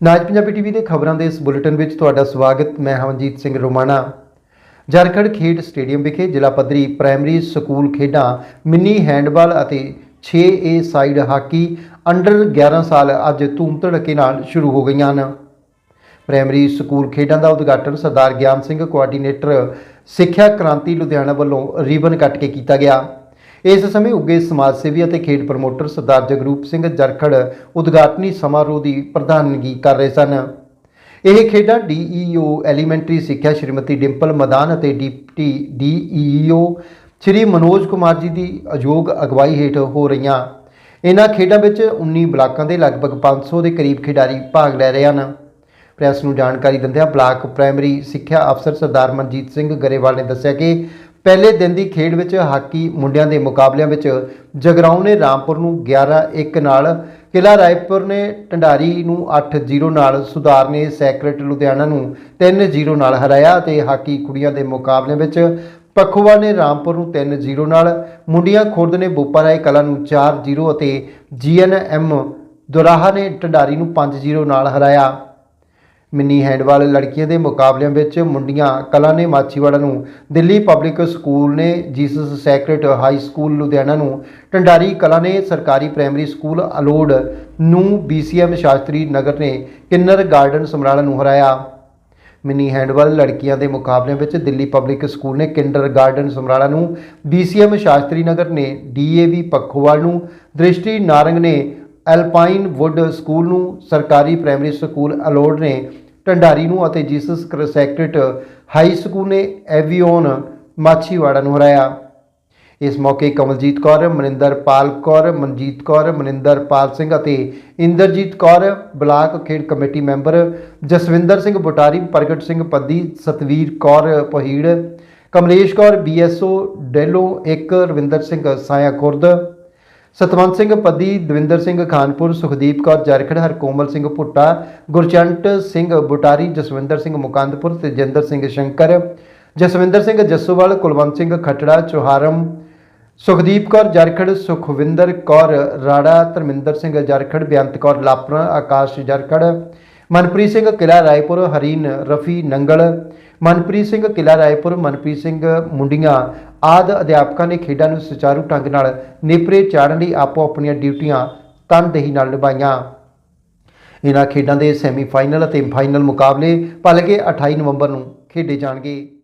ਨਾਜ Punjabi TV ਦੇ ਖਬਰਾਂ ਦੇ ਇਸ ਬੁਲੇਟਿਨ ਵਿੱਚ ਤੁਹਾਡਾ ਸਵਾਗਤ। ਮੈਂ ਹਵਨਜੀਤ ਸਿੰਘ ਰੋਮਾਣਾ। ਝਾਰਖੰਡ ਖੇਡ ਸਟੇਡੀਅਮ ਵਿਖੇ ਜ਼ਿਲ੍ਹਾ ਪੱਧਰੀ ਪ੍ਰਾਇਮਰੀ ਸਕੂਲ ਖੇਡਾਂ ਮਿੰਨੀ ਹੈਂਡਬਾਲ ਅਤੇ 6A ਸਾਈਡ ਹਾਕੀ ਅੰਡਰ 11 ਸਾਲ ਅੱਜ ਧੂਮ ਧੜਕੇ ਨਾਲ ਸ਼ੁਰੂ ਹੋ ਗਈਆਂ ਹਨ। ਪ੍ਰਾਇਮਰੀ ਸਕੂਲ ਖੇਡਾਂ ਦਾ ਉਦਘਾਟਨ ਸਰਦਾਰ ਗਿਆਨ ਸਿੰਘ ਕੋਆਰਡੀਨੇਟਰ ਸਿੱਖਿਆ ਕ੍ਰਾਂਤੀ ਲੁਧਿਆਣਾ ਵੱਲੋਂ ਰੀਬਨ ਕੱਟ ਕੇ ਕੀਤਾ ਗਿਆ। ਇਸ ਸਮੇਂ ਉੱਗੇ ਸਮਾਜ ਸੇਵੀ ਅਤੇ ਖੇਡ ਪ੍ਰਮੋਟਰ ਸਰਦਾਰ ਜਗਰੂਪ ਸਿੰਘ ਜਰਖੜ ਉਦਘਾਟਨੀ ਸਮਾਰੋਹ ਦੀ ਪ੍ਰਧਾਨਗੀ ਕਰ ਰਹੇ ਸਨ। ਇਹ ਖੇਡਾਂ ਡੀਈਓ ਐਲੀਮੈਂਟਰੀ ਸਿੱਖਿਆ ਸ਼੍ਰੀਮਤੀ ਡਿੰਪਲ ਮਦਾਨ ਅਤੇ ਡਿਪਟੀ ਡੀਈਓ ਸ਼੍ਰੀ ਮਨੋਜ ਕੁਮਾਰ ਜੀ ਦੀ ਅਯੋਗ ਅਗਵਾਈ ਹੇਠ ਹੋ ਰਹੀਆਂ। ਇਹਨਾਂ ਖੇਡਾਂ ਵਿੱਚ 19 ਬਲਾਕਾਂ ਦੇ ਲਗਭਗ 500 ਦੇ ਕਰੀਬ ਖਿਡਾਰੀ ਭਾਗ ਲੈ ਰਹੇ ਹਨ। ਪ੍ਰੈਸ ਨੂੰ ਜਾਣਕਾਰੀ ਦਿੰਦਿਆਂ ਬਲਾਕ ਪ੍ਰਾਇਮਰੀ ਸਿੱਖਿਆ ਅਫਸਰ ਸਰਦਾਰ ਮਨਜੀਤ ਸਿੰਘ ਗਰੇਵਾਲ ਨੇ ਦੱਸਿਆ ਕਿ ਪਹਿਲੇ ਦਿਨ ਦੀ ਖੇਡ ਵਿੱਚ ਹਾਕੀ ਮੁੰਡਿਆਂ ਦੇ ਮੁਕਾਬਲਿਆਂ ਵਿੱਚ ਜਗਰਾਉਂ ਨੇ ਰਾਮਪੁਰ ਨੂੰ 11-1 ਨਾਲ ਕਿਲਾ ਰਾਏਪੁਰ ਨੇ ਢੰਡਾਰੀ ਨੂੰ 8-0 ਨਾਲ, ਸੁਧਾਰ ਨੇ ਸੈਕਰਟ ਲੁਧਿਆਣਾ ਨੂੰ 3-0 ਨਾਲ ਹਰਾਇਆ ਤੇ ਹਾਕੀ ਕੁੜੀਆਂ ਦੇ ਮੁਕਾਬਲਿਆਂ ਵਿੱਚ ਪਖੂਆ ਨੇ ਰਾਮਪੁਰ ਨੂੰ 3-0 ਨਾਲ, ਮੁੰਡੀਆਂ ਖੁਰਦ ਨੇ ਬੋਪਾਰਾਏ ਕਲਾ ਨੂੰ 4-0 ਅਤੇ ਜੀਐਨਐਮ ਦੁਰਾਹਾ ਨੇ ਢੰਡਾਰੀ ਨੂੰ 5-0 ਨਾਲ ਹਰਾਇਆ। ਮਿੰਨੀ ਹੈਂਡਬਾਲ ਲੜਕੀਆਂ ਦੇ ਮੁਕਾਬਲਿਆਂ ਵਿੱਚ ਮੁੰਡੀਆਂ ਕਲਾ ਨੇ ਮਾਛੀਵਾੜਾ ਨੂੰ ਦਿੱਲੀ ਪਬਲਿਕ ਸਕੂਲ ਨੇ Jesus sacred high school Ludhiana ਨੂੰ ਢੰਡਾਰੀ ਕਲਾ ਨੇ ਸਰਕਾਰੀ ਪ੍ਰਾਇਮਰੀ ਸਕੂਲ ਅਲੋੜ ਨੂੰ ਬੀਸੀਐਮ ਸ਼ਾਸਤਰੀ ਨਗਰ ਨੇ ਕਿੰਨਰ ਗਾਰਡਨ ਸਮਰਾਲਾ ਨੂੰ ਹਰਾਇਆ। ਮਿੰਨੀ ਹੈਂਡਬਾਲ ਲੜਕੀਆਂ ਦੇ ਮੁਕਾਬਲਿਆਂ ਵਿੱਚ ਦਿੱਲੀ ਪਬਲਿਕ ਸਕੂਲ ਨੇ ਕਿੰਡਰ ਗਾਰਡਨ ਸਮਰਾਲਾ ਨੂੰ ਬੀਸੀਐਮ ਸ਼ਾਸਤਰੀ ਨਗਰ ਨੇ ਡੀਏਵੀ ਪੱਖੋਵਾਲ ਨੂੰ ਦ੍ਰਿਸ਼ਟੀ ਨਾਰੰਗ ਨੇ ਐਲਪਾਈਨ ਵੁੱਡ ਸਕੂਲ ਨੂੰ ਸਰਕਾਰੀ ਪ੍ਰਾਇਮਰੀ ਸਕੂਲ ਅਲੋਡ ਨੇ ਢੰਡਾਰੀ ਨੂੰ ਅਤੇ ਜੀਸਸ ਸੈਕਰਟ ਹਾਈ ਸਕੂਲ ਨੇ ਐਵੀਓਨ ਮਾਛੀਵਾੜਾ ਨੂੰ ਹਰਾਇਆ। ਇਸ ਮੌਕੇ ਕਮਲਜੀਤ ਕੌਰ ਮਨਿੰਦਰਪਾਲ ਕੌਰ, ਮਨਜੀਤ ਕੌਰ ਮਨਿੰਦਰਪਾਲ ਸਿੰਘ ਅਤੇ ਇੰਦਰਜੀਤ ਕੌਰ ਬਲਾਕ ਖੇਡ ਕਮੇਟੀ ਮੈਂਬਰ ਜਸਵਿੰਦਰ ਸਿੰਘ ਬੁਟਾਰੀ, ਪ੍ਰਗਟ ਸਿੰਘ ਪੱਦੀ ਸਤਵੀਰ ਕੌਰ ਪਹੀੜ, ਕਮਲੇਸ਼ ਕੌਰ ਬੀਐਸਓ ਡੈਲੋ ਇੱਕ, ਰਵਿੰਦਰ ਸਿੰਘ ਸਾਇਆ ਖੁਰਦ ਸਤਵੰਤ ਸਿੰਘ ਪੱਦੀ, ਦਵਿੰਦਰ ਸਿੰਘ ਖਾਨਪੁਰ, ਸੁਖਦੀਪ ਕੌਰ ਜਰਖੜ, ਹਰਕੋਮਲ ਸਿੰਘ ਭੁੱਟਾ, ਗੁਰਚੰਟ ਸਿੰਘ ਬੁਟਾਰੀ, ਜਸਵਿੰਦਰ ਸਿੰਘ ਮੁਕੰਦਪੁਰ ਤੇਜਿੰਦਰ ਸਿੰਘ ਸ਼ੰਕਰ, ਜਸਵਿੰਦਰ ਸਿੰਘ ਜੱਸੋਵਾਲ, ਕੁਲਵੰਤ ਸਿੰਘ ਖੱਟੜਾ, ਚੋਹਾਰਮ, ਸੁਖਦੀਪ ਕੌਰ ਜਰਖੜ, ਸੁਖਵਿੰਦਰ ਕੌਰ ਰਾੜਾ, ਧਰਮਿੰਦਰ ਸਿੰਘ ਜਰਖੜ, ਬੇਅੰਤ ਕੌਰ ਲਾਪਰਾ, ਆਕਾਸ਼ ਜਰਖੜ, ਮਨਪ੍ਰੀਤ ਸਿੰਘ ਕਿਲਾ ਰਾਏਪੁਰ, ਹਰੀਨ ਰਫੀ ਨੰਗਲ, ਮਨਪ੍ਰੀਤ ਸਿੰਘ ਕਿਲਾ ਰਾਏਪੁਰ, ਮਨਪ੍ਰੀਤ ਸਿੰਘ ਮੁੰਡੀਆਂ ਆਦ ਅਧਿਆਪਕਾਂ ਨੇ ਖੇਡਾਂ ਨੂੰ ਸੁਚਾਰੂ ਢੰਗ ਨਾਲ ਨੇਪਰੇ ਚਾੜਨ ਲਈ ਆਪੋ ਆਪਣੀਆਂ ਡਿਊਟੀਆਂ ਤਨਦੇਹੀ ਨਾਲ ਨਿਭਾਈਆਂ। ਇਹਨਾਂ ਖੇਡਾਂ ਦੇ ਸੈਮੀਫਾਈਨਲ ਅਤੇ ਫਾਈਨਲ ਮੁਕਾਬਲੇ ਭਲਕੇ 28 ਨਵੰਬਰ ਨੂੰ ਖੇਡੇ ਜਾਣਗੇ।